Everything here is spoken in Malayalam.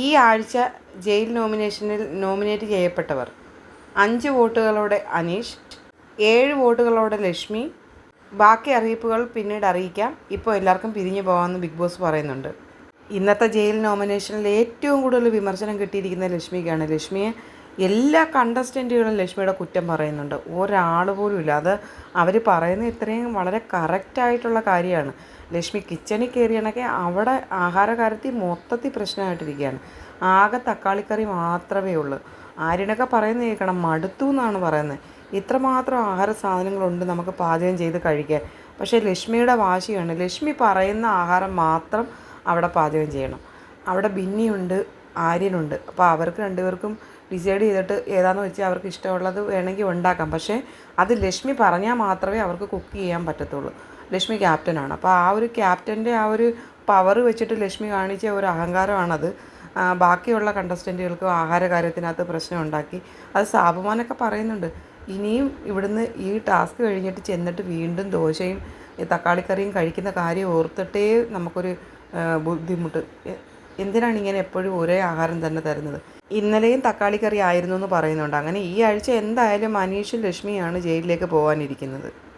ഈ ആഴ്ച ജയിൽ നോമിനേഷനിൽ നോമിനേറ്റ് ചെയ്യപ്പെട്ടവർ. അഞ്ച് വോട്ടുകളോടെ അനീഷ് ഏഴ് വോട്ടുകളോടെ ലക്ഷ്മി. ബാക്കി അറിയിപ്പുകൾ പിന്നീട് അറിയിക്കാം. ഇപ്പോൾ എല്ലാവർക്കും പിരിഞ്ഞു പോകാമെന്ന് ബിഗ് ബോസ് പറയുന്നുണ്ട്. ഇന്നത്തെ ജയിൽ നോമിനേഷനിൽ ഏറ്റവും കൂടുതൽ വിമർശനം കിട്ടിയിരിക്കുന്നത് ലക്ഷ്മിക്കാണ്. ലക്ഷ്മിയെ എല്ലാ കണ്ടസ്റ്റന്റുകളും ലക്ഷ്മിയുടെ കുറ്റം പറയുന്നുണ്ട്. ഒരാൾ പോലും ഇല്ല. അത് അവർ പറയുന്ന ഇത്രയും വളരെ കറക്റ്റായിട്ടുള്ള കാര്യമാണ്. ലക്ഷ്മി കിച്ചണിൽ കയറിയാണെങ്കിൽ അവിടെ ആഹാര കാര്യത്തിൽ മൊത്തത്തിൽ പ്രശ്നമായിട്ടിരിക്കുകയാണ്. ആകെ തക്കാളിക്കറി മാത്രമേ ഉള്ളൂ. ആര്യനൊക്കെ പറയുന്നത് കേൾക്കണം. മടുത്തു എന്നാണ് പറയുന്നത്. ഇത്രമാത്രം ആഹാര സാധനങ്ങളുണ്ട് നമുക്ക് പാചകം ചെയ്ത് കഴിക്കാൻ. പക്ഷേ ലക്ഷ്മിയുടെ വാശിയാണ്. ലക്ഷ്മി പറയുന്ന ആഹാരം മാത്രം അവിടെ പാചകം ചെയ്യണം. അവിടെ ബിന്നിയുണ്ട്. ആര്യനുണ്ട്. അപ്പോൾ അവർക്ക് രണ്ടുപേർക്കും ഡിസൈഡ് ചെയ്തിട്ട് ഏതാണെന്ന് വെച്ചാൽ അവർക്ക് ഇഷ്ടമുള്ളത് വേണമെങ്കിൽ ഉണ്ടാക്കാം. പക്ഷേ അത് ലക്ഷ്മി പറഞ്ഞാൽ മാത്രമേ അവർക്ക് കുക്ക് ചെയ്യാൻ പറ്റത്തുള്ളൂ. ലക്ഷ്മി ക്യാപ്റ്റനാണ്. അപ്പോൾ ആ ഒരു ക്യാപ്റ്റന്റെ ആ ഒരു പവർ വെച്ചിട്ട് ലക്ഷ്മി കാണിച്ച ഒരു അഹങ്കാരമാണത്. ബാക്കിയുള്ള കണ്ടസ്റ്റന്റുകൾക്ക് ആഹാര കാര്യത്തിനകത്ത് പ്രശ്നം ഉണ്ടാക്കി. അത് സാബുമാനൊക്കെ പറയുന്നുണ്ട്. ഇനിയും ഇവിടുന്ന് ഈ ടാസ്ക് കഴിഞ്ഞിട്ട് ചെന്നിട്ട് വീണ്ടും ദോശയും തക്കാളിക്കറിയും കഴിക്കുന്ന കാര്യം ഓർത്തിട്ടേ നമുക്കൊരു ബുദ്ധിമുട്ട്. എന്തിനാണ് ഇങ്ങനെ എപ്പോഴും ഒരേ ആഹാരം തന്നെ തരുന്നത്? ഇന്നലെയും തക്കാളി കറി ആയിരുന്നു എന്ന് പറയുന്നുണ്ട്. അങ്ങനെ ഈ ആഴ്ച എന്തായാലും അനീഷും ലക്ഷ്മിയാണ് ജയിലിലേക്ക് പോകാനിരിക്കുന്നത്.